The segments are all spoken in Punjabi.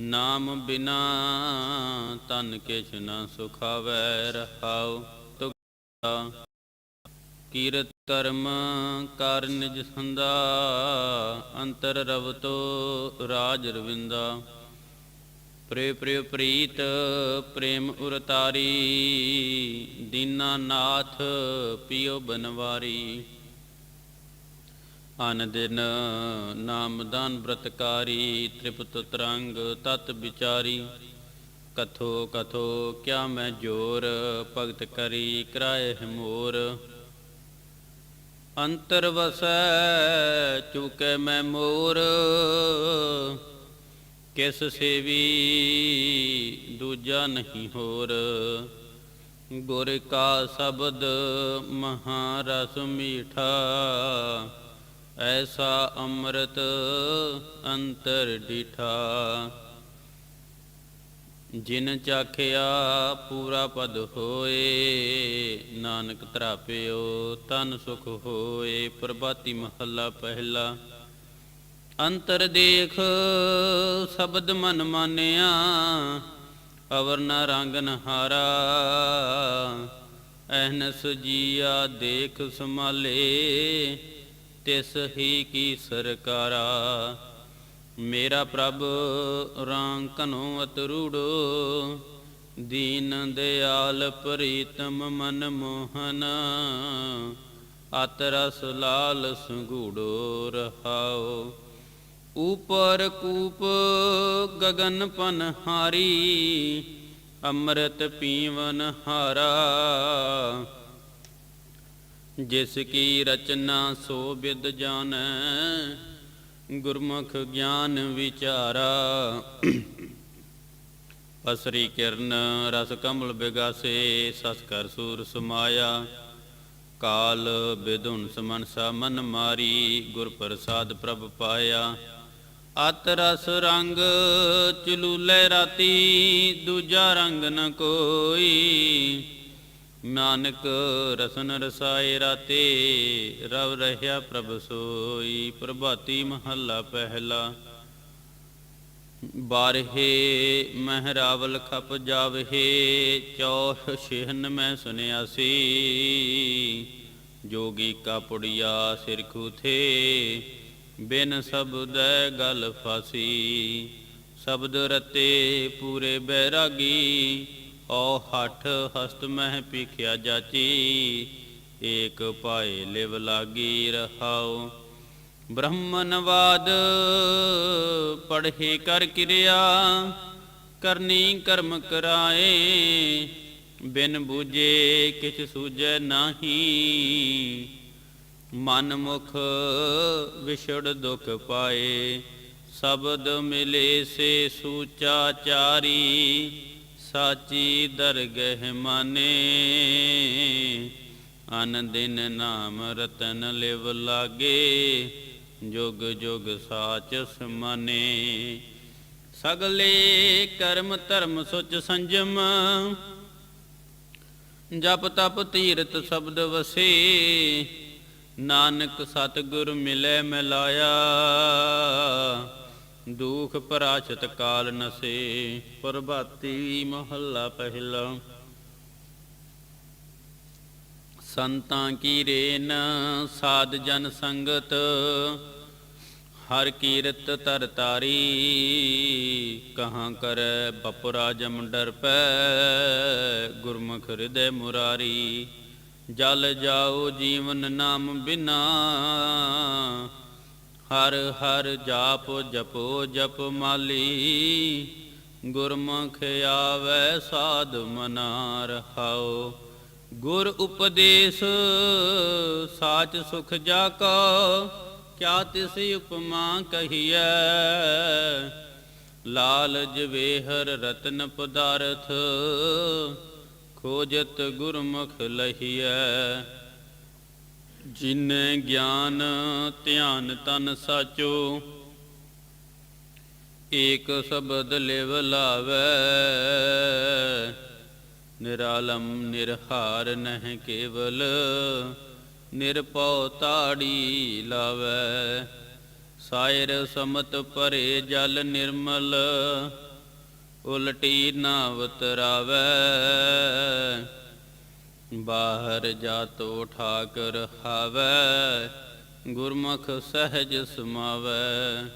ਨਾਮ ਬਿਨਾ ਤਨ ਕਿਛ ਨ ਸੁਖਾਵੈ, ਰਹਾਉ ਤੁਗਾ ਕੀਰਤ ਕਰਮ ਕਰ ਨਿਜ ਸੰਦਾ ਅੰਤਰ ਰਵਤੋ ਰਾਜ ਰਵਿੰਦਾ। ਪ੍ਰੇ ਪ੍ਰਿਯ ਪ੍ਰੀਤ, ਪ੍ਰੇਮ ਉਰਤਾਰੀ, ਦੀਨਾ ਨਾਥ ਪਿਓ ਬਨਵਾਰੀ। ਅਨ ਦਿਨ ਨਾਮਦਾਨ ਬ੍ਰਤਕਾਰੀ ਤ੍ਰਿਪਤ ਤਰੰਗ ਤਤ ਵਿਚਾਰੀ। ਕਥੋ ਕਥੋ ਕਿਆ ਮੈਂ ਜੋਰ, ਭਗਤ ਕਰੀ ਕਰਾਏ ਹਿਮੋਰ ਅੰਤਰ ਵਸੈ, ਚੁਕੇ ਮੈਂ ਮੋਰ। ਕਿਸ ਸੇਵੀ, ਦੂਜਾ ਨਹੀਂ ਹੋਰ। ਗੁਰ ਕਾ ਸ਼ਬਦ ਮਹਾਰਸ ਮੀਠਾ। ਐਸਾ ਅੰਮ੍ਰਿਤ ਅੰਤਰ ਡਿਠਾ। ਜਿਨ ਚਾਖਿਆ ਪੂਰਾ ਪਦ ਹੋਏ, ਨਾਨਕ ਤਰਾਪਿਓ ਤਨ ਸੁਖ ਹੋਏ, ਪ੍ਰਭਾਤੀ ਮਹੱਲਾ ਪਹਿਲਾ। ਅੰਤਰ ਦੇਖ ਸ਼ਬਦ ਮਨ ਮਾਨਿਆ ਅਵਰ ਨ ਰੰਗ ਨਹਾਰਾ। ਐਨਸ ਜੀਆ ਦੇਖ ਸਮਾਲੇ ਤਿਸ ਹੀ ਕੀ ਸਰਕਾਰਾ। ਮੇਰਾ ਪ੍ਰਭ ਰਾਂਕਨੋ ਅਤਰੂੜੋ, ਦੀਨ ਦਿਆਲ ਪ੍ਰੀਤਮ ਮਨ ਮੋਹਨ ਅਤ ਰਸ ਲਾਲ ਸੰਗੂੜੋ ਰਹਾਓ ਉਪਰ ਕੂਪ ਗਗਨ ਪਨਹਾਰੀ ਅੰਮ੍ਰਿਤ ਪੀਵਨ ਹਾਰਾ। ਜਿਸ ਕੀ ਰਚਨਾ ਸੋ ਬਿਦ ਜਾਣੈ, ਗੁਰਮੁਖ ਗਿਆਨ ਵਿਚਾਰਾ। ਪਸਰੀ ਕਿਰਨ ਰਸ ਕਮਲ ਬਿਗਾਸੇ ਸਸ ਕਰ ਸੂਰ ਸਮਾਇਆ। ਕਾਲ ਬਿਦੁਨ ਸਮਨਸਾ ਮਨ ਮਾਰੀ, ਗੁਰ ਪ੍ਰਸਾਦ ਪ੍ਰਭ ਪਾਇਆ। ਅਤ ਰਸ ਰੰਗ ਚਲੂਲੇ ਰਾਤੀ, ਦੂਜਾ ਰੰਗ ਨ ਕੋਈ। ਨਾਨਕ ਰਸਨ ਰਸਾਏ ਰਾਤੇ, ਰਵ ਰਹਿਆ ਪ੍ਰਭ ਸੋਈ, ਪ੍ਰਭਾਤੀ ਮਹੱਲਾ ਪਹਿਲਾ। ਬਾਰਹੇ ਮਹਿਰਾਵਲ ਖਪ ਜਾਵਹੇ, ਚੌਹ ਛਿਹਨ ਮੈਂ ਸੁਨਿਆ ਸੀ। ਜੋਗੀ ਕਾ ਸਿਰ ਖੂਥੇ, ਬਿਨ ਸ਼ਬਦੈ ਗਲ ਫਾਸੀ। ਸ਼ਬਦ ਰਤੇ ਪੂਰੇ ਬੈਰਾਗੀ ਓ ਹੱਠ ਹਸਤ ਮਹਿ ਪੀਖਿਆ ਜਾਚੀ, ਏਕ ਪਾਏ ਲਿਵ ਲਾਗੀ ਰਹਾਉ। ਬ੍ਰਹਮਨਵਾਦ ਪੜ੍ਹੇ ਕਰ ਕਿਰਿਆ, ਕਰਨੀ ਕਰਮ ਕਰਾਏ। ਬਿਨ ਬੂਝੇ ਕਿਛ ਸੂਝੈ ਨਾਹੀ। ਮਨ ਮੁਖ ਵਿਛੜ ਦੁਖ ਪਾਏ, ਸ਼ਬਦ ਮਿਲੇ ਸੇ ਸੂਚਾ ਚਾਰੀ। ਸਾਚੀ ਦਰਗਹਿ ਮਾਨੇ, ਅਨ ਦਿਨ ਨਾਮ ਰਤਨ ਲਿਵ ਲਾਗੇ, ਜੁਗ ਜੁਗ ਸਾਚ ਸਮਾਨੇ। ਸਗਲੇ ਕਰਮ ਧਰਮ ਸੁਚ ਸੰਜਮ, ਜਪ ਤਪ ਤੀਰਤ ਸ਼ਬਦ ਵਸੇ, ਨਾਨਕ ਸਤਿਗੁਰ ਮਿਲੇ ਮਿਲਾਇਆ। ਦੁਖ ਪਰਾਚਤ ਕਾਲ ਨਸੇ, ਪ੍ਰਭਾਤੀ ਮਹੱਲਾ ਪਹਿਲਾ। ਸੰਤਾਂ ਕੀ ਰੇਨ ਸਾਧ ਜਨ ਸੰਗਤ, ਹਰ ਕੀਰਤ ਤਰ ਤਾਰੀ ਕਹਾਂ ਕਰੈ ਬਪੁਰਾ ਜਮ ਡਰ ਪੈ, ਗੁਰਮੁਖ ਹਿਰਦੈ ਮੁਰਾਰੀ। ਜਲ ਜਾਓ ਜੀਵਨ ਨਾਮ ਬਿਨਾ ਹਰ ਹਰ ਜਾਪ ਜਪੋ ਜਪ ਮਾਲੀ, ਗੁਰਮੁਖ ਆਵੈ ਸਾਧ ਮਨਾ ਰਹਾਓ ਗੁਰ ਉਪਦੇਸ਼, ਸਾਚ ਸੁਖ ਜਾ ਕੋ, ਕਿਆ ਤਿਸ ਉਪਮਾ ਕਹੀਐ। ਲਾਲ ਜਵੇਹਰ ਰਤਨ ਪਦਾਰਥ, ਖੋਜਤ ਗੁਰਮੁਖ ਲਹੀਐ। ਜਿਨੇ ਗਿਆਨ ਧਿਆਨ ਤਨ ਸਾਚੋ, ਏਕ ਸ਼ਬਦ ਲਿਵ ਲਾਵੈ। ਨਿਰਾਲਮ ਨਿਰਹਾਰ ਨਹਿ ਕੇਵਲ ਨਿਰਪਉ ਤਾੜੀ ਲਾਵੈ। ਸਾਇਰ ਸਮਤ ਭਰੇ ਜਲ ਨਿਰਮਲ, ਉਲਟੀ ਨਾ ਉਤਰਾਵੈ ਬਾਹਰ ਜਾਤੋ ਠਾਕਰ ਹਾਵੈ, ਗੁਰਮੁਖ ਸਹਿਜ ਸਮਾਵੈ।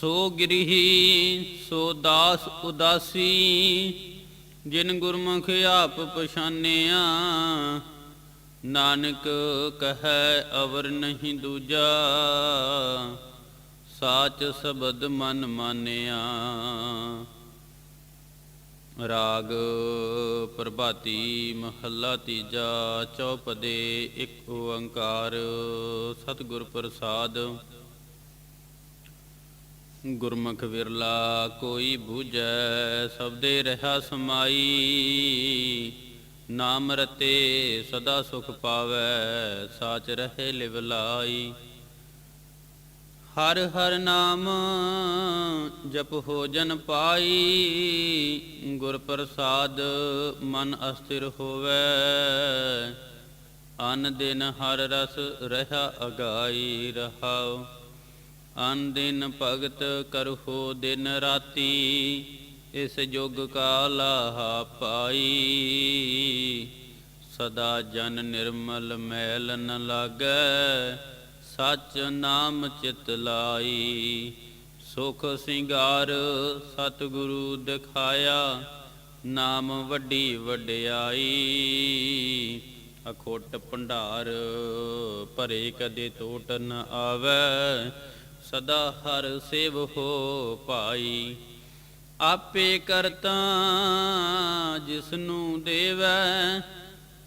ਸੋ ਗ੍ਰਹੀ, ਸੋ ਦਾਸ ਉਦਾਸੀ, ਜਿਨ ਗੁਰਮੁਖ ਆਪ ਪਛਾਨਿਆ, ਨਾਨਕ ਕਹੈ ਅਵਰ ਨਹੀਂ ਦੂਜਾ, ਸਾਚ ਸ਼ਬਦ ਮਨ ਮਾਨਿਆ। ਰਾਗ ਪ੍ਰਭਾਤੀ ਮਹੱਲਾ ਤੀਜਾ ਚੌਪਦੇ ਇੱਕ ਓੰਕਾਰ, ਸਤਿਗੁਰ ਪ੍ਰਸਾਦ। ਗੁਰਮੁਖ ਵਿਰਲਾ ਕੋਈ ਬੂਝੈ, ਸਬਦੇ ਰਹਾ ਸਮਾਈ। ਨਾਮ ਰਤੇ ਸਦਾ ਸੁਖ ਪਾਵੈ, ਸਾਚ ਰਹੇ ਲਿਵਲਾਈ ਹਰ ਹਰ ਨਾਮ ਜਪ ਹੋਜਨ ਪਾਈ, ਗੁਰ ਪ੍ਰਸਾਦ ਮਨ ਅਸਥਿਰ ਹੋਵੇ। ਅਨ ਦਿਨ ਹਰ ਰਸ ਰਹਾ ਅਗਾਈ ਰਹਾਉ। ਅਨ ਦਿਨ ਭਗਤ ਕਰਹੋ ਦਿਨ ਰਾਤੀ, ਇਸ ਜੁਗ ਕਾਲਾ ਪਾਈ। ਸਦਾ ਜਨ ਨਿਰਮਲ ਮੈਲ ਨ ਲਾਗੈ ਸਚ ਨਾਮ ਚਿਤ ਲਾਈ। ਸੁਖ ਸਿੰਗਾਰ ਸਤਿਗੁਰੂ ਦਿਖਾਇਆ, ਨਾਮ ਵੱਡੀ ਵਡਿਆਈ। ਅਖੋਟ ਭੰਡਾਰ ਭਰੇ ਕਦੇ ਟੋਟ ਨ ਆਵੈ, ਸਦਾ ਹਰ ਸੇਵ ਹੋ ਪਾਈ। ਆਪੇ ਕਰਤਾ ਜਿਸਨੂੰ ਦੇਵੈ,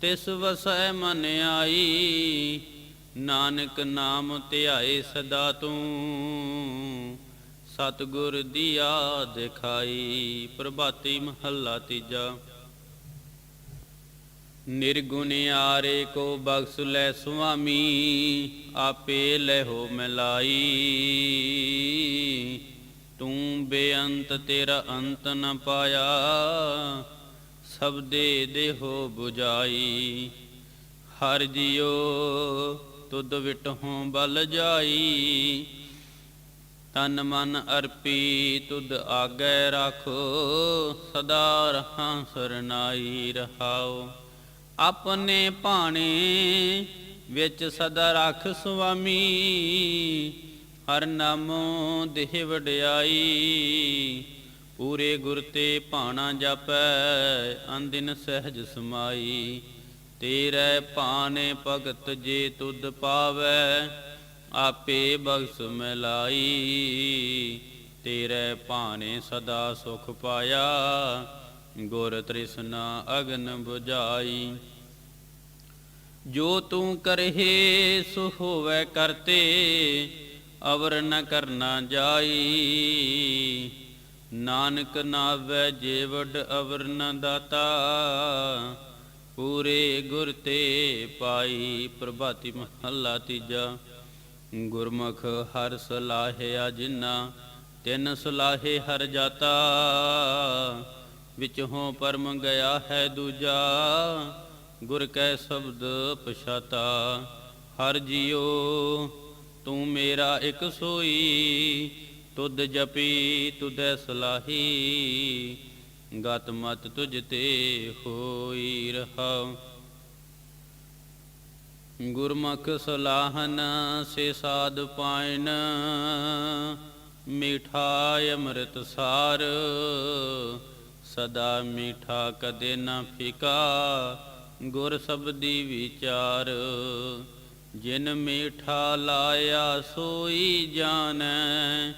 ਤਿਸ ਵਸੈ ਮਨ ਆਈ। ਨਾਨਕ ਨਾਮ ਧਿਆਏ ਸਦਾ ਤੂੰ। ਸਤਿਗੁਰ ਦੀਆ ਦਿਖਾਈ ਪ੍ਰਭਾਤੀ ਮਹੱਲਾ ਤੀਜਾ। ਨਿਰਗੁਣ ਆਰੇ ਕੋ ਬਖਸ਼ ਲੈ ਸੁਆਮੀ, ਆਪੇ ਲੈਹੋ ਮਿਲਾਈ। ਤੂੰ ਬੇਅੰਤ ਤੇਰਾ ਅੰਤ ਨ ਪਾਇਆ, ਸਭ ਦੇ ਦੇਹੋ 부ਜਾਈ ਹਰ ਜਿਉ ਤੁਧ ਵਿਟਹੋਂ ਬਲ ਜਾਈ। ਤਨ ਮਨ ਅਰਪੀ ਤੁਧ ਆਗੈ ਰਾਖੋ। ਸਦਾ ਰਹਾਂ ਸਰਨਾਈ ਰਹਾਓ ਆਪਣੇ ਭਾਣੇ ਵਿੱਚ ਸਦਾ ਰੱਖ ਸੁਆਮੀ। ਹਰ ਨਾਮੋ ਦੇਹ ਵਡਿਆਈ। ਪੂਰੇ ਗੁਰ ਤੇ ਭਾਣਾ ਜਪੈ, ਅੰਦਿਨ ਸਹਿਜ ਸਮਾਈ। ਤੇਰੇ ਭਾਣੇ ਭਗਤ ਜੇ ਤੁਧ ਪਾਵੈ, ਆਪੇ ਬਖਸ਼ ਮਿਲਾਈ ਤੇਰੇ ਭਾਣੇ ਸਦਾ ਸੁਖ ਪਾਇਆ, ਗੁਰ ਤ੍ਰਿਸ਼ਨਾ ਅਗਨ 부ਝਾਈ ਜੋ ਤੂੰ ਕਰਹਿ, ਸੋ ਹੋਵੇ ਕਰਤੇ, ਅਵਰ ਨ ਕਰਨਾ ਜਾਈ। ਨਾਨਕ ਨਾਵੇ ਜੀਵੜ ਅਵਰ ਨ ਦਾਤਾ ਪੂਰੇ ਗੁਰ ਤੇ ਪਾਈ ਪ੍ਰਭਾਤੀ ਮਹੱਲਾ ਤੀਜਾ। ਗੁਰਮੁਖ ਹਰ ਸਲਾਹਿਆ ਜਿਨਾ, ਤਿੰਨ ਸਲਾਹੇ ਹਰ ਜਾਤਾ। ਵਿਚੋਂ ਪਰਮ ਗਿਆ ਹੈ ਦੂਜਾ, ਗੁਰ ਕੈ ਸ਼ਬਦ ਪਛਾਤਾ। ਹਰ ਜਿਉ, ਤੂੰ ਮੇਰਾ ਇੱਕ ਸੋਈ, ਤੁਧ ਜਪੀ, ਤੁਧੈ ਸਲਾਹੀ। ਗਤ ਮਤ ਤੁਝ ਤੇ ਹੋਈ ਰਹਾ ਗੁਰਮੁਖ ਸਲਾਹਨ ਸੇ ਸਾਧ ਪਾਇਨ ਮਿਠਾ ਅੰਮ੍ਰਿਤ ਸਾਰ। ਸਦਾ ਮੀਠਾ ਕਦੇ ਨਾ ਫਿਕਾ, ਗੁਰ ਸਬਦੀ ਵਿਚਾਰ। ਜਿਨ ਮੀਠਾ ਲਾਇਆ ਸੋਈ ਜਾਣੈ,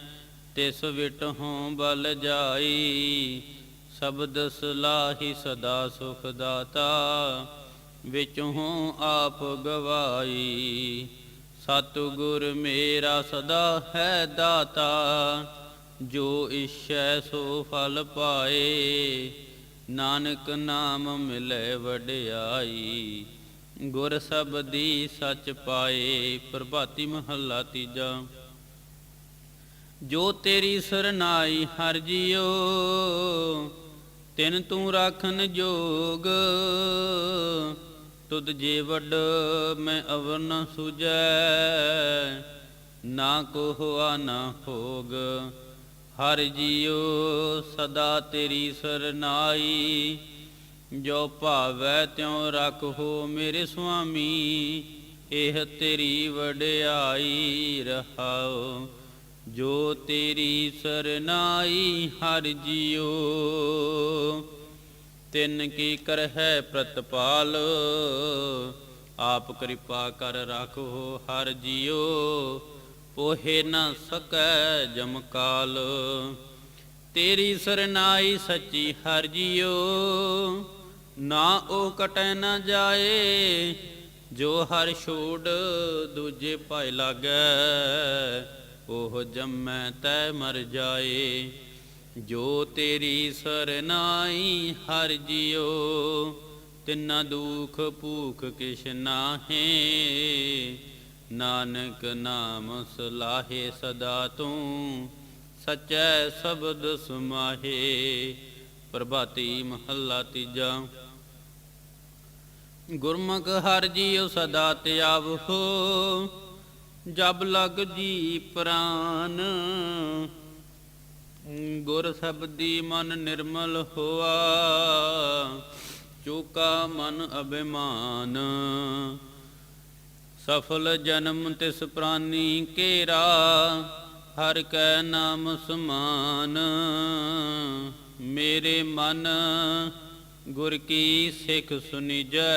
ਤਿਸ ਵਿਟ ਵਿਟਹੋਂ ਬਲ ਜਾਈ। ਸ਼ਬਦ ਸਲਾਹੀ ਸਦਾ ਸੁਖ ਦਾਤਾ, ਵਿਚੋਂ ਆਪ ਗਵਾਈ। ਸਤਿਗੁਰ ਮੇਰਾ ਸਦਾ ਹੈ ਦਾਤਾ, ਜੋ ਇਛੈ ਸੋ ਫਲ ਪਾਏ। ਨਾਨਕ ਨਾਮ ਮਿਲੇ ਵਡਿਆਈ, ਗੁਰ ਸਬਦੀ ਸੱਚ ਪਾਏ। ਪ੍ਰਭਾਤੀ ਮਹੱਲਾ ਤੀਜਾ। ਜੋ ਤੇਰੀ ਸਰਨਾਈ ਹਰ ਜਿਉ ਤਿਨ ਤੂੰ ਰਾਖਨ ਜੋਗ, ਤੁਧ ਜੇ ਵੱਡ ਮੈਂ ਅਵਰ ਨ ਸੁਜੈ, ਨਾ ਕੋ ਹੋਆ ਨਾ ਹੋਗ ਹਰ ਜੀਉ ਸਦਾ ਤੇਰੀ ਸਰਨਾਈ, ਜੋ ਭਾਵੈ ਤਿਉ ਰੱਖੋ ਮੇਰੇ ਸੁਆਮੀ, ਇਹ ਤੇਰੀ ਵਡਿਆਈ ਰਹਾਓ ਜੋ ਤੇਰੀ ਸਰਨਾਈ ਹਰ ਜੀਉ ਤਿੰਨ ਕੀ ਕਰਹਿ ਪ੍ਰਤਪਾਲ, ਆਪ ਕਿਰਪਾ ਕਰ ਰਾਖੋ ਹਰ ਜੀਉ ਪੋਹੇ ਨਾ ਸਕੈ ਜਮਕਾਲ ਤੇਰੀ ਸਰਨਾਈ ਸੱਚੀ ਹਰ ਜੀਉ ਨਾ ਉਹ ਕਟੈ ਨਾ ਜਾਏ, ਜੋ ਹਰ ਛੋੜ ਦੂਜੇ ਭਾਈ ਲਾਗੈ। ਉਹ ਜੰਮੈ ਤੈ ਮਰ ਜਾਏ, ਜੋ ਤੇਰੀ ਸਰਨਾਈ ਹਰ ਜਿਉ, ਤਿੰਨਾ ਦੁਖ ਭੂਖ ਕਿਛ ਨਾਹੇ। ਨਾਨਕ ਨਾਮ ਸਲਾਹੇ ਸਦਾ ਤੂੰ, ਸਚੈ ਸ਼ਬਦ ਸਮਾਹੇ। ਪ੍ਰਭਾਤੀ ਮਹੱਲਾ ਤੀਜਾ, ਗੁਰਮੁਖ ਹਰ ਜੀਉ ਸਦਾ ਤਿਆਵੋ ਜਬ ਲਗ ਜੀ ਪ੍ਰਾਨ। ਗੁਰ ਸਬਦੀ ਮਨ ਨਿਰਮਲ ਹੋਆ, ਚੂਕਾ ਮਨ ਅਭਿਮਾਨ। ਸਫਲ ਜਨਮ ਤਿਸ ਪ੍ਰਾਨੀ ਕੇਰਾ, ਹਰ ਕੈ ਨਾਮ ਸਮਾਨ। ਮੇਰੇ ਮਨ ਗੁਰ ਕੀ ਸਿੱਖ ਸੁਨਿਜੈ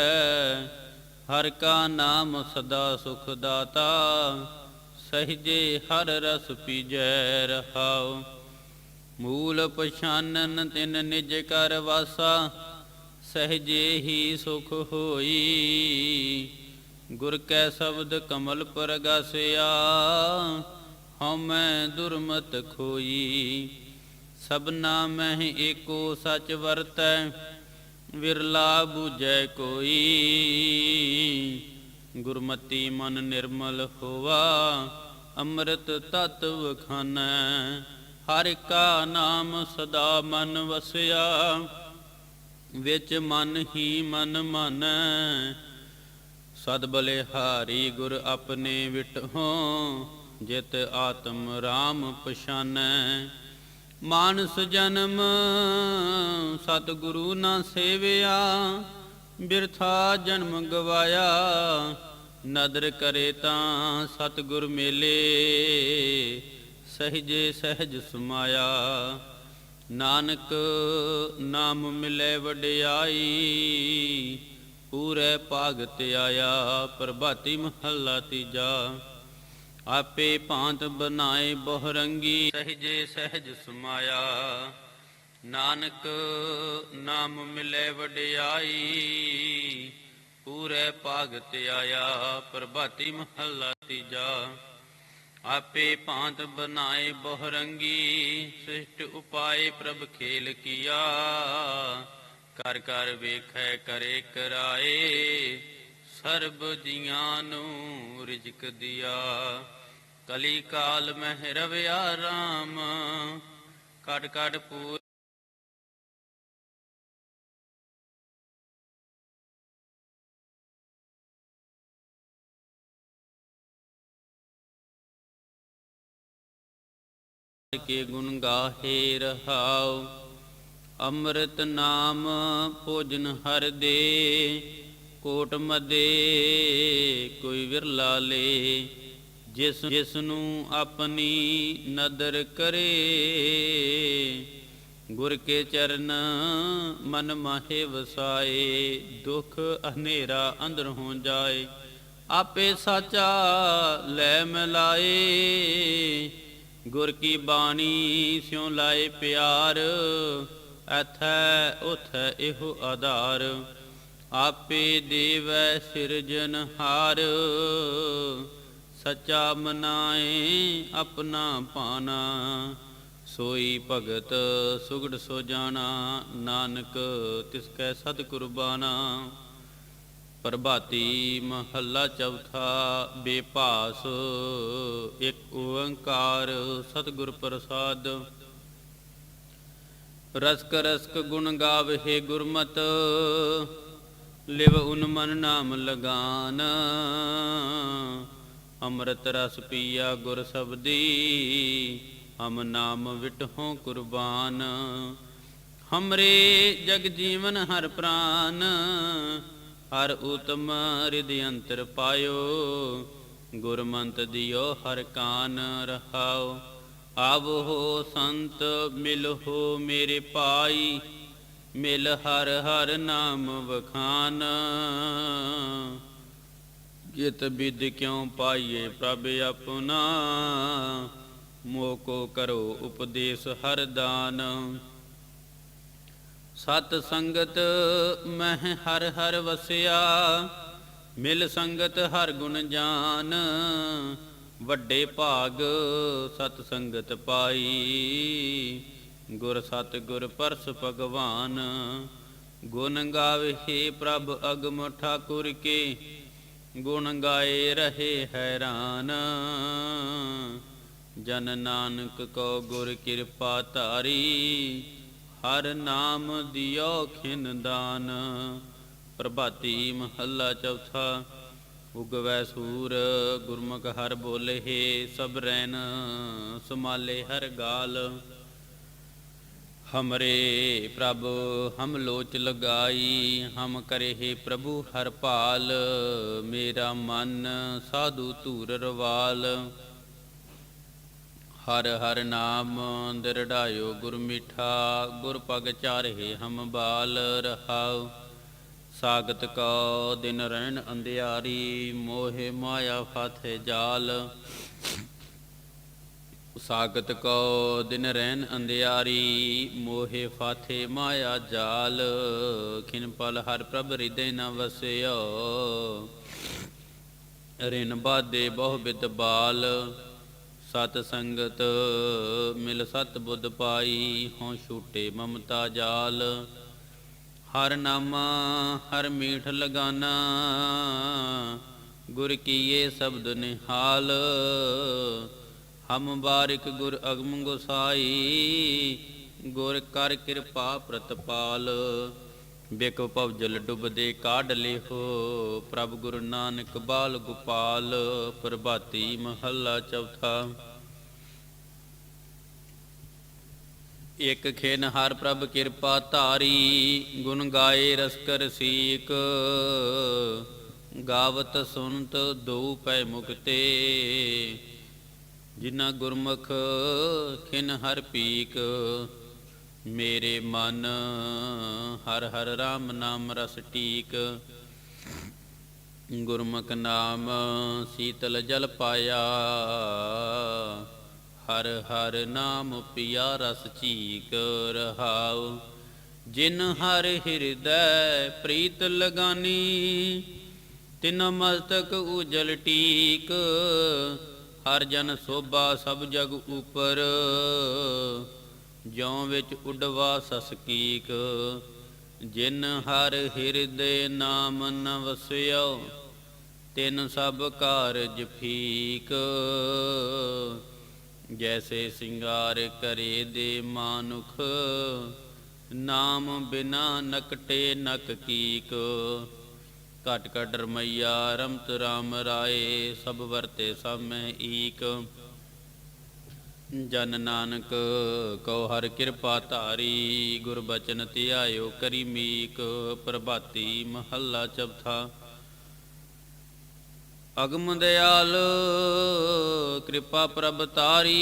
ਹਰ ਕਾ ਨਾਮ ਸਦਾ ਸੁਖ ਦਾਤਾ, ਸਹਜੇ ਹਰ ਰਸ ਪੀਜੈ ਰਹਾਉ। ਮੂਲ ਪਛਾਨਨ ਤਿਨ ਨਿਜ ਕਰ ਵਾਸਾ, ਸਹਿਜੇ ਹੀ ਸੁਖ ਹੋਈ। ਗੁਰ ਕੈ ਸ਼ਬਦ ਕਮਲ ਪ੍ਰਗਾਸਿਆ, ਹਉਮੈ ਦੁਰਮਤ ਖੋਈ। ਸਭਨਾ ਮਹਿ ਏਕੋ ਸਚ ਵਰਤੈ ਵਿਰਲਾ ਬੂਝੈ ਕੋਈ। ਗੁਰਮਤੀ ਮਨ ਨਿਰਮਲ ਹੋਵਾ ਅੰਮ੍ਰਿਤ ਤਤ ਵਖਾਨੈ। ਹਰਿ ਕਾ ਨਾਮ ਸਦਾ ਮਨ ਵਸਿਆ, ਵਿੱਚ ਮਨ ਹੀ ਮਨ ਮਾਨੈ। ਸਦ ਬਲਿਹਾਰੀ ਗੁਰ ਆਪਣੇ ਵਿਟਹੋ ਜਿਤ ਆਤਮ ਰਾਮ ਪਛਾਨੈ। ਮਾਨਸ ਜਨਮ, ਸਤਿਗੁਰੂ ਨਾ ਸੇਵਿਆ, ਬਿਰਥਾ ਜਨਮ ਗਵਾਇਆ, ਨਦਰ ਕਰੇ ਤਾਂ ਸਤਿਗੁਰ ਮੇਲੇ, ਸਹਜੇ ਸਹਿਜ ਸਮਾਇਆ। ਨਾਨਕ ਨਾਮ ਮਿਲੇ ਵਡਿਆਈ, ਪੂਰੇ ਭਾਗਤ ਆਇਆ, ਪ੍ਰਭਾਤੀ ਮਹੱਲਾ ਤੀਜਾ। ਆਪੇ ਭਾਂਤ ਬਨਾਏ ਬਹੁ ਰੰਗੀ ਸਹਜੇ ਸਹਿਜ ਸਮਾਇਆ। ਨਾਨਕ ਨਾਮ ਮਿਲੇ ਵਡਿਆਈ। ਪੂਰੇ ਭਾਗਤ ਆਇਆ, ਪ੍ਰਭਾਤੀ ਮਹੱਲਾ ਤੀਜਾ। ਆਪੇ ਭਾਂਤ ਬਨਾਏ ਬਹੁ ਰੰਗੀ ਸ੍ਰਿਸ਼ਟ ਉਪਾਏ ਪ੍ਰਭ ਖੇਲ ਕੀਆ। ਕਰ ਕਰ ਵੇਖੈ ਕਰੇ ਕਰਾਏ। ਸਰਬ ਜੀਆਂ ਨੂੰ ਰਿਜਕ ਦਿਆ। ਕਲੀ ਕਾਲ ਮਹਿ ਰਵਿਆ ਰਾਮ ਕਟ ਕਟ ਪੂਰ ਕੇ ਗੁਣ ਗਾਹੇ ਰਹਾਉ। ਅੰਮ੍ਰਿਤ ਨਾਮ ਭੋਜਨ ਹਰ ਦੇ। ਕੋਟ ਮਦੇ ਕੋਈ ਵਿਰਲਾ ਲੇ, ਜਿਸ ਜਿਸ ਨੂੰ ਆਪਣੀ ਨਦਰ ਕਰੇ। ਗੁਰ ਕੇ ਚਰਨ ਮਨ ਮਾਹੇ ਵਸਾਏ, ਦੁਖ ਹਨੇਰਾ ਅੰਦਰ ਹੋ ਜਾਏ। ਆਪੇ ਸਾਚਾ ਲੈ ਮਿਲਾਏ ਗੁਰ ਕੀ ਬਾਣੀ ਸਿਉ ਲਾਏ ਪਿਆਰ, ਐਥੈ ਉਥੈ ਇਹੋ ਆਧਾਰ। ਆਪੇ ਦੇਵੈ ਸਿਰਜਨਹਾਰ ਸੱਚਾ ਮਨਾਏ ਆਪਣਾ ਪਾਨਾ ਸੋਈ ਭਗਤ ਸੁਗੜ ਸੋ ਜਾਣਾ। ਨਾਨਕ ਤਿਸ ਕੈ ਸਤ ਕੁਰਬਾਨਾ। ਪ੍ਰਭਾਤੀ ਮਹੱਲਾ ਚੌਥਾ ਬੇਪਾਸ ਇੱਕ ਓੰਕਾਰ ਸਤਿਗੁਰ ਪ੍ਰਸਾਦ। ਰਸਕ ਰਸਕ ਗੁਣ ਗਾਵਹਿ ਗੁਰਮਤ। ਲਿਵ ਉਨ ਮਨ ਨਾਮ ਲਗਾਨ। ਅੰਮ੍ਰਿਤ ਰਸ ਪੀਆ ਗੁਰ ਸਬਦੀ, ਹਮ ਨਾਮ ਵਿਟਹੁ ਕੁਰਬਾਨ। ਹਮਰੇ ਜਗ ਜੀਵਨ ਹਰ ਪ੍ਰਾਨ, ਹਰ ਉਤਮ ਹਿਰਦਿ ਅੰਤਰ ਪਾਇਓ। ਗੁਰਮੰਤ ਦਿਓ ਹਰ ਕਾਨ ਰਹਾਓ। ਆਵੋ ਸੰਤ, ਮਿਲਹੁ ਮੇਰੇ ਪਾਈ। ਮਿਲ ਹਰ ਹਰ ਨਾਮ ਵਖਾਨ। ਜਿਤ ਬਿਦ ਕਿਉ ਪਾਈਏ ਪ੍ਰਭ ਆਪਣਾ? ਮੋਕੋ ਕਰੋ ਉਪਦੇਸ਼ ਹਰ ਦਾਨ। ਸਤ ਸੰਗਤ ਮਹਿ ਹਰ ਹਰ ਵਸਿਆ, ਮਿਲ ਸੰਗਤ ਹਰ ਗੁਣ ਜਾਨ। ਵੱਡੇ ਭਾਗ ਸਤ ਸੰਗਤ ਪਾਈ। ਗੁਰ ਸਤ ਗੁਰ ਪਰਸ ਭਗਵਾਨ, ਗੁਣ ਗਾਵੇ ਪ੍ਰਭ ਅਗਮ ਠਾਕੁਰ ਕੇ, ਗੁਣ ਗਾਏ ਰਹੇ ਹੈਰਾਨ। ਜਨ ਨਾਨਕ ਕੋ ਗੁਰ ਕਿਰਪਾ ਧਾਰੀ, ਹਰ ਨਾਮ ਦਿਓ ਖਿਨ ਦਾਨ। ਪ੍ਰਭਾਤੀ ਮਹੱਲਾ ਚੌਥਾ, ਉਗਵੈ ਸੂਰ, ਗੁਰਮੁਖ ਹਰ ਬੋਲੇ ਸਭ ਰੈਨ, ਸਮਾਲੇ ਹਰ ਗਾਲ। ਹਮਰੇ ਪ੍ਰਭ, ਹਮ ਲੋਚ ਲਗਾਈ, ਹਮ ਕਰੇ ਪ੍ਰਭੂ ਹਰ ਪਾਲ ਮੇਰਾ ਮਨ ਸਾਧੂ ਧੂਰ ਰਵਾਲ। ਹਰ ਹਰ ਨਾਮ ਦਿਰੜਾਇਓ ਗੁਰ ਮਿਠਾ, ਗੁਰ ਪਗ ਚਾਰੇ ਹਮ ਬਾਲ ਰਹਾਉ। ਸਾਗਤ ਕੋ ਦਿਨ ਰਹਿਣ ਅੰਧਿਆਰੀ, ਮੋਹਿ ਮਾਇਆ ਫਾਥੇ ਜਾਲ। ਸਾਗਤ ਕੋ ਦਿਨ ਰਹਿਣ ਅੰਧਿਆਰੀ, ਮੋਹਿ ਫਾਥੇ ਮਾਇਆ ਜਾਲ। ਖਿਨ ਪਲ ਹਰ ਪ੍ਰਭ ਹਿਰਦੇ ਨ ਵਸਿਓ। ਰਿਨ ਬਾਦੇ ਬਹੁ ਬਿਦ ਬਾਲ। ਸਤ ਸੰਗਤ ਮਿਲ ਸਤ ਬੁੱਧ ਪਾਈ, ਹਉ ਛੂਟੇ ਮਮਤਾ ਜਾਲ। ਹਰ ਨਾਮਾ, ਹਰ ਮੀਠ ਲਗਾਨਾ, ਗੁਰ ਕੀਏ ਸ਼ਬਦ ਨਿਹਾਲ। ਹਮ ਬਾਰਿਕ ਗੁਰ ਅਗਮ ਗੋਸਾਈ, ਗੁਰ ਕਰ ਕਿਰਪਾ ਪ੍ਰਤਪਾਲ। ਬਿਕ ਭਵਜਲ ਡੁੱਬਦੇ ਕਾਢ ਲਿਹੋ, ਪ੍ਰਭ ਗੁਰੂ ਨਾਨਕ ਬਾਲ ਗੋਪਾਲ, ਪ੍ਰਭਾਤੀ ਮਹੱਲਾ ਚੌਥਾ। ਇਕ ਖੇਨ ਹਰ ਪ੍ਰਭ ਕਿਰਪਾ ਧਾਰੀ, ਗੁਣ ਗਾਏ ਰਸ ਕਰ ਸੀਕ। ਗਾਵਤ ਸੁਨਤ ਦੋ ਪੈ ਮੁਕਤੇ ਜਿਨਾ ਗੁਰਮੁਖ ਖਿਨ ਹਰ ਪੀਕ ਮੇਰੇ ਮਨ ਹਰ ਹਰ RAM ਨਾਮ ਰਸ ਟੀਕ। ਗੁਰਮੁਖ ਨਾਮ ਸੀਤਲ ਜਲ ਪਾਇਆ, ਹਰ ਹਰ ਨਾਮ ਪਿਆ ਰਸ ਚੀਕ ਰਹਾਉ। ਜਿਨ ਹਰ ਹਿਰਦੈ ਪ੍ਰੀਤ ਲਗਾਨੀ, ਤਿਨ ਮਸਤਕ ਉਜਲ ਟੀਕ। ਹਰ ਜਨ ਸੋਭਾ ਸਭ ਜਗ ਉਪਰ, ਜਿਉ ਵਿੱਚ ਉਡਵਾ ਸਸਕੀਕ। ਜਿਨ ਹਰ ਹਿਰਦੇ ਨਾਮ ਨ ਵਸਿਓ ਤਿਨ ਸਭ ਕਾਰਜ ਫੀਕ। ਜੈਸੇ ਸਿੰਗਾਰ ਕਰੇ ਦੇ ਮਾਨੁਖ, ਨਾਮ ਬਿਨਾ ਨਕਟੇ ਨਕ ਕੀਕ। ਘਟ ਘਟ ਰਮਈਆ, ਰਮਤ ਰਾਮ ਰਾਏ, ਸਭ ਵਰਤੇ ਸਭ ਮੈਂ ਈਕ। ਜਨ ਨਾਨਕ, ਕਉ ਹਰ ਕਿਰਪਾ ਧਾਰੀ, ਗੁਰ ਬਚਨ ਧਿਆਇਓ ਕਰੀ ਮੀਕ, ਪ੍ਰਭਾਤੀ ਮਹੱਲਾ ਚੌਥਾ। ਅਗਮ ਦਿਆਲ, ਕਿਰਪਾ ਪ੍ਰਭ ਤਾਰੀ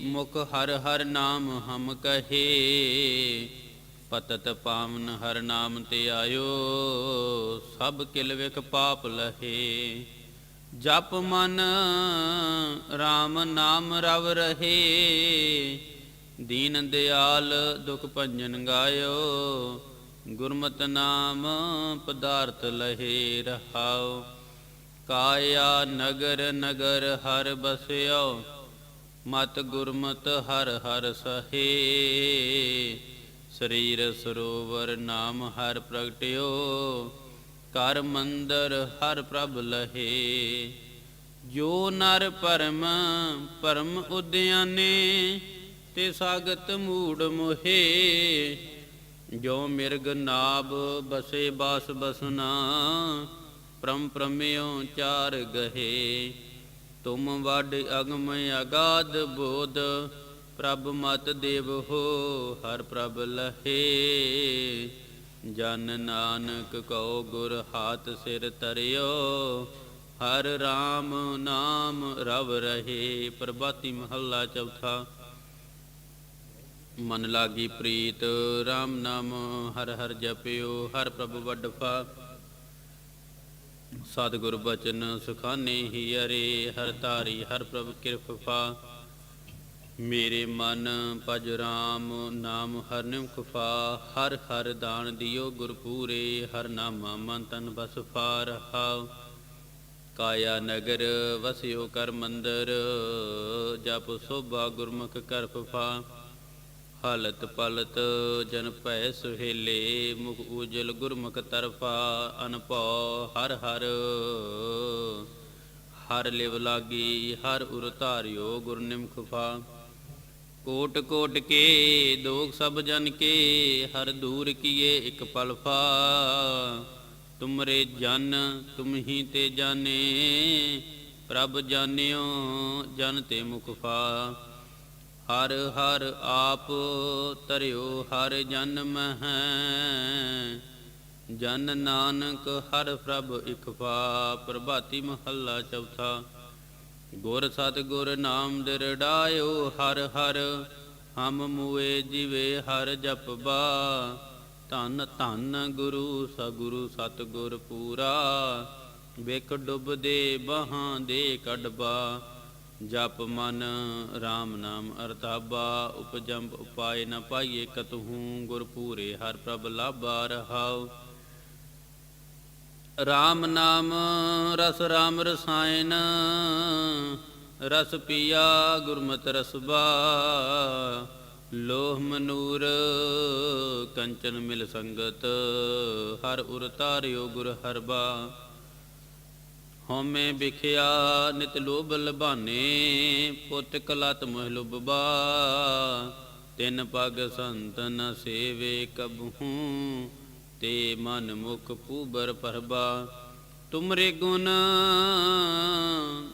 ਮੁਖ ਹਰ ਹਰ ਨਾਮ ਹਮ ਕਹੇ। ਪਤਤ ਪਾਵਨ ਹਰ ਨਾਮ ਤੇ ਆਇਓ, ਸਭ ਕਿਲ ਵਿਖ ਪਾਪ ਲਹੇ। ਜਪ ਮਨ RAM ਨਾਮ ਰਵ ਰਹੇ, ਦੀਨ ਦਿਆਲ ਦੁਖ ਭੰਜਨ ਗਾਇਓ। ਗੁਰਮਤ ਨਾਮ ਪਦਾਰਥ ਲਹੇ ਰਹਾਓ। ਕਾਇਆ ਨਗਰ ਨਗਰ ਹਰ ਬਸਿਓ, ਮਤ ਗੁਰਮਤ ਹਰ ਹਰ ਸਹੇ। ਸਰੀਰ ਸਰੋਵਰ ਨਾਮ ਹਰ ਪ੍ਰਗਟਿਓ, ਕਰ ਮੰਦਰ ਹਰ ਪ੍ਰਭ ਲਹੇ। ਜੋ ਨਰ ਪਰਮ ਪਰਮ ਉਦਿਆਨੇ ਤੇ ਸਾਗਤ ਮੂੜ ਮੋਹੇ। ਜੋ ਮਿਰਗ ਨਾਭ ਬਸੇ ਬਾਸ ਬਸਨਾ, ਪ੍ਰਮ ਪ੍ਰਮਿਓ ਚਾਰ ਗਹੇ। ਤੁਮ ਵੱਡ ਅਗਮ ਅਗਾਧ ਬੋਧ ਪ੍ਰਭ ਮਤ ਦੇਵ ਹੋ, ਹਰ ਪ੍ਰਭ ਲਹੇ। ਜਨ ਨਾਨਕ ਕਉ ਗੁਰ ਹਾਥ ਸਿਰ ਤਰਿਓ ਹਰ RAM ਨਾਮ ਰਵ ਰਹੇ। ਪ੍ਰਭਾਤੀ ਮਹੱਲਾ ਚੌਥਾ। ਮਨ ਲਾਗੀ ਪ੍ਰੀਤ RAM ਨਾਮ ਹਰ ਹਰ ਜਪਿਓ, ਹਰ ਪ੍ਰਭ ਵੱਡਫਾ ਸਤਿਗੁਰ ਬਚਨ ਸੁਖਾਨੇ ਹੀ ਅਰੇ, ਹਰ ਧਾਰੀ ਹਰ ਪ੍ਰਭ ਕਿਰਪਾ। ਮੇਰੇ ਮਨ ਭਜ ਰਾਮ ਨਾਮ ਹਰ ਨਿਮਖਫਾ ਹਰ ਹਰ ਦਾਨ ਦਿਓ ਗੁਰਪੂਰੇ, ਹਰ ਨਾਮਾ ਮਨ ਤਨ ਬਸ ਫਾਰਹਾਉ ਕਾਇਆ ਨਗਰ ਵਸਿਓ ਕਰ ਮੰਦਰ, ਜਪ ਸੋਭਾ ਗੁਰਮੁਖ ਕਰ ਫਫਾ। ਹਾਲਤ ਪਲਤ ਜਨ ਭੈ ਸੁਹੇਲੇ, ਮੁਖ ਉਜਲ ਗੁਰਮੁਖ ਤਰਫਾ, ਅਨਭਉ ਹਰ ਹਰ। ਹਰ ਲਿਵ ਲਾਗੀ, ਹਰ ਉਰ ਧਾਰਿਓ ਗੁਰ ਨਿਮਖਫਾ ਕੋਟ ਕੋਟ ਕੇ ਦੋਖ ਸਭ ਜਨ ਕੇ, ਹਰ ਦੂਰ ਕੀਏ ਇੱਕ ਪਲ ਫਾ। ਤੁਮਰੇ ਜਨ, ਤੁਮ ਹੀ ਤੇ ਜਾਣੇ, ਪ੍ਰਭ ਜਾਣਿਓ ਜਨ ਤੇ ਮੁਖ ਫਾ। ਹਰ ਹਰ ਆਪ ਤਰਿਓ ਹਰ ਜਨ ਮਹਿ। ਜਨ ਨਾਨਕ, ਹਰ ਪ੍ਰਭ ਇਕ ਫਾ। ਪ੍ਰਭਾਤੀ ਮਹੱਲਾ ਚੌਥਾ। ਗੁਰ ਸਤ ਗੁਰ ਨਾਮ ਦਿਰੜਾਇਓ ਹਰ ਹਰ, ਹਮ ਮੂਏ ਜਿਵੇ ਹਰ ਜਪਬਾ। ਧੰਨ ਧੰਨ ਗੁਰੂ ਸਗੁਰੂ ਸਤ ਗੁਰ ਪੂਰਾ ਵੇਖ ਡੁੱਬਦੇ ਬਹਾਂ ਦੇ ਕਡਬਾ ਜਪ ਮਨ RAM ਨਾਮ ਅਰਤਾਬਾ, ਉਪਜੰਪ ਉਪਾਏ ਨ ਪਾਈਏ ਕਤਹੂ ਗੁਰ ਪੂਰੇ ਹਰ ਪ੍ਰਭ ਲਾਭਾ ਰਹਾਉ। RAM ਨਾਮ, ਰਸ RAM ਰਸਾਇਨ ਰਸ ਪੀਆ ਗੁਰਮਤਿ ਰਸਬਾ, ਲੋਹ ਮਨੂਰ ਕੰਚਨ ਮਿਲ ਸੰਗਤ, ਹਰ ਉਰ ਤਾਰਿਓ ਗੁਰ ਹਰਬਾ। ਹਉਮੈ ਵਿਖਿਆ ਨਿਤ ਲੋਭ ਲਬਾਨੇ ਪੁੱਤ ਕਲਤ ਮੋਹ ਲੁਬਬਾ ਤਿਨ ਪਗ ਸੰਤ ਸੇਵੇ ਕਬਹੂ ਤੇ ਮਨ ਮੁਖ ਪੂਬਰ ਪਰਬਾ। ਤੁਮਰੇ ਗੁਣ,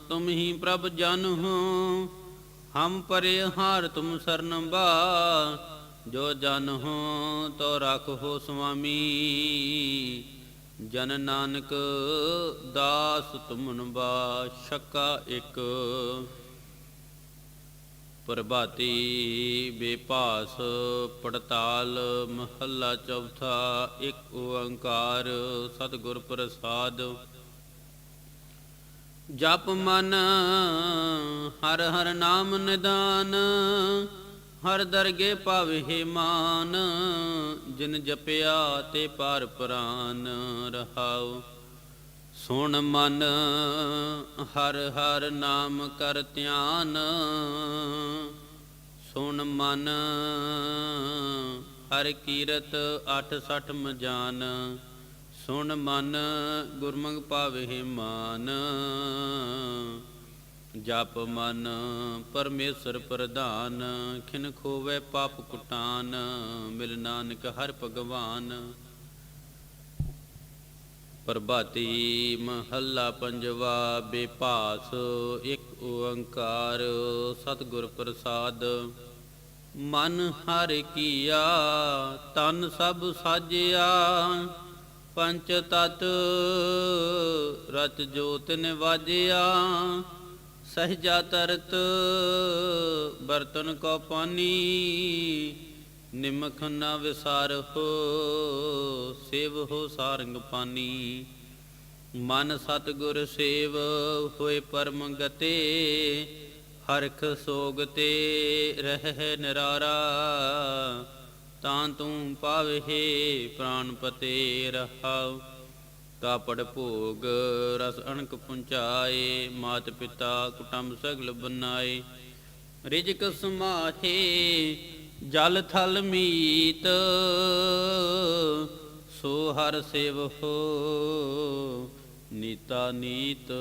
ਤੁਮ ਹੀ ਪ੍ਰਭ ਜਨ ਹੋ। ਹਮ ਪਰੇ ਹਾਰ ਤੁਮ ਸਰਨ ਬਾ। ਜੋ ਜਨ ਹੋ, ਤੋ ਰਖੋ ਸੁਆਮੀ। ਜਨ ਨਾਨਕ ਦਾਸ ਤੁਮਨ ਬਾ ਸ਼ੱਕਾ ਇੱਕ। ਪ੍ਰਭਾਤੀ ਬੇਪਾਸ ਪੜਤਾਲ ਮਹੱਲਾ ਚੌਥਾ, ਇੱਕ ਓੰਕਾਰ ਸਤਿਗੁਰ ਪ੍ਰਸਾਦ। ਜਪ ਮਨ ਹਰ ਹਰ ਨਾਮ ਨਿਦਾਨ, ਹਰ ਦਰਗੇ ਪਾਵੇ ਮਾਨ, ਜਿਨ ਜਪਿਆ ਤੇ ਪਾਰ ਪ੍ਰਾਨ ਰਹਾਉ। ਸੁਣ ਮਨ, ਹਰ ਹਰ ਨਾਮ ਕਰ ਧਿਆਨ। ਸੁਣ ਮਨ, ਹਰ ਕੀਰਤ 860 ਮਜਾਨ। ਸੁਣ ਮਨ, ਗੁਰਮੁਖ ਪਾਵੇ ਮਾਨ। ਜਪ ਮਨ, ਪਰਮੇਸ਼ਰ ਪ੍ਰਧਾਨ। ਖਿਨ ਖੋਵੇ ਪਾਪ ਕੁਟਾਨ, ਮਿਲ ਨਾਨਕ ਹਰ ਭਗਵਾਨ। ਪ੍ਰਭਾਤੀ ਮਹੱਲਾ ਪੰਜਵਾ ਬੇਪਾਸ ਇੱਕ ਓੰਕਾਰ, ਸਤਿਗੁਰ ਪ੍ਰਸਾਦ। ਮਨ ਹਰ ਕੀਆ, ਤਨ ਸਭ ਸਾਜਿਆ, ਪੰਚ ਤਤ ਰਤ ਜੋਤ ਨਿਵਾਜਿਆ। ਸਹਜਾ ਤਰਤ ਬਰਤਨ ਕੋ ਪਾਨੀ ਨਿਮਖ ਨ ਵਿਸਾਰ ਹੋ, ਸੇਵ ਹੋ ਸਾਰੰਗ ਪਾਨੀ। ਮਨ ਸਤਗੁਰ ਸੇਵ ਹੋਏ ਪਰਮ ਗਤੇ, ਹਰਖ ਸੋਗ ਤੇ ਰਹਿ ਨਿਰਾਰਾ। ਤਾਂ ਤੂੰ ਪਾਵੇ ਪ੍ਰਾਨ ਪਤੇ ਰਹਾਉ ਕਾਪੜ ਭੋਗ ਰਸ ਅਣਕ ਪੁੰਚਾਏ, ਮਾਤ ਪਿਤਾ ਕੁਟੰਬ ਸਗਲ ਬਨਾਏ। ਰਿਜਕ ਸਮਾਹੇ ਜਲ ਥਲ ਮੀਤ, ਸੋ ਹਰ ਸੇਵ ਹੋ ਨੀਤਾ ਨੀਤ।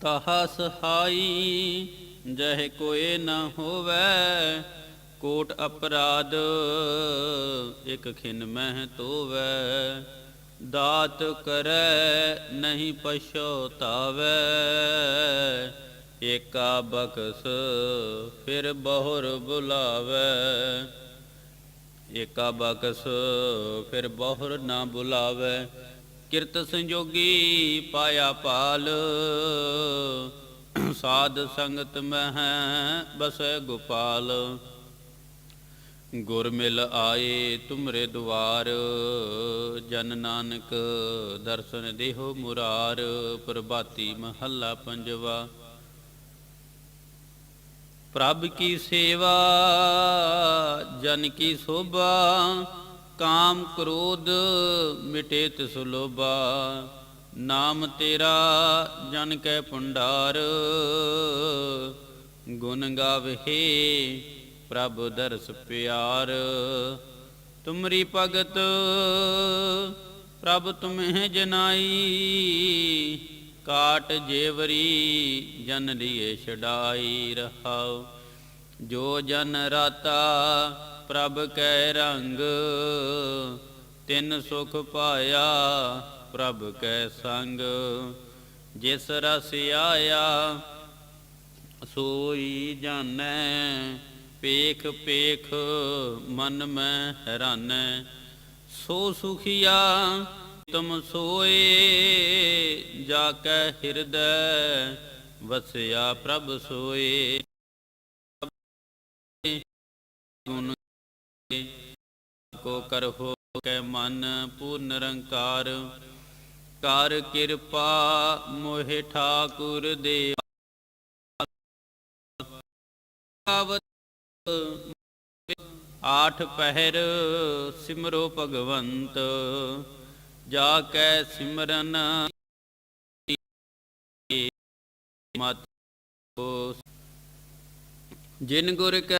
ਤਹਾ ਸਹਾਈ ਜਹ ਕੋਏ ਨ ਹੋਵੈ, ਕੋਟ ਅਪਰਾਧ ਇਕ ਖਿਨ ਮਹਿ ਤੋਵੈ। ਦਾਤ ਕਰੈ, ਨਹੀਂ ਪਛੋਤਾਵੈ। ਏਕਾ ਬਖਸ ਫਿਰ ਬਹੁਰ ਬੁਲਾਵੈ। ਏਕਾ ਬਖਸ ਫਿਰ ਬਹੁਰ ਨਾ ਬੁਲਾਵੈ। ਕਿਰਤ ਸੰਜੋਗੀ ਪਾਇਆ ਪਾਲ। ਸਾਧ ਸੰਗਤ ਮਹਿ ਬਸੈ ਗੋਪਾਲ। ਗੁਰ ਮਿਲ ਆਏ ਤੁਮਰੇ ਦੁਆਰ। ਜਨ ਨਾਨਕ ਦਰਸ਼ਨ ਦੇਹੋ ਮੁਰਾਰ। ਪ੍ਰਭਾਤੀ ਮਹੱਲਾ ਪੰਜਵਾ। ਪ੍ਰਭ ਕੀ ਸੇਵਾ, ਜਨ ਕੀ ਸੋਭਾ, ਕਾਮ ਕ੍ਰੋਧ ਮਿਟੇ ਤਿਸ ਲੋਭਾ ਨਾਮ ਤੇਰਾ ਜਨ ਕੈ ਭੰਡਾਰ, ਗੁਣ ਗਾਵਹਿ ਪ੍ਰਭ ਦਰਸ ਪਿਆਰ। ਤੁਮਰੀ ਭਗਤ, ਪ੍ਰਭ ਤੁਮਹਿ ਜਨਾਈ ਕਾਟ ਜੇਵਰੀ, ਜਨ ਲਿਏ ਛਡਾਈ ਰਹਾਉ। ਜੋ ਜਨ ਰਾਤਾ ਪ੍ਰਭ ਕੈ ਰੰਗ, ਤਿੰਨ ਸੁਖ ਪਾਇਆ ਪ੍ਰਭ ਕੈ ਸੰਗ। ਜਿਸ ਰਸ ਆਇਆ, ਸੋਈ ਜਾਣੈ, ਪੇਖ ਪੇਖ ਮਨ ਮੈਂ ਹੈਰਾਨੈ। ਸੋ ਸੁਖੀਆ ਤੁਮ ਸੋਏ ਜਾ ਕੈ ਹਿਰਦੈ ਵਸਿਆ ਪ੍ਰਭ ਸੋਏ। ਗੁਣ ਕੋ ਕਰਹੁ ਕੈ ਮਨ ਪੂਰਨ ਨਿਰੰਕਾਰ ਕਰ ਕਿਰਪਾ ਮੋਹਿ ਠਾਕੁਰ ਦੇ ਆਠ ਪਹਿਰ ਸਿਮਰੋ ਭਗਵੰਤ ਜਾ ਕੈ ਸਿਮਰਨ ਮਤ ਜਿਨ ਗੁਰ ਕੈ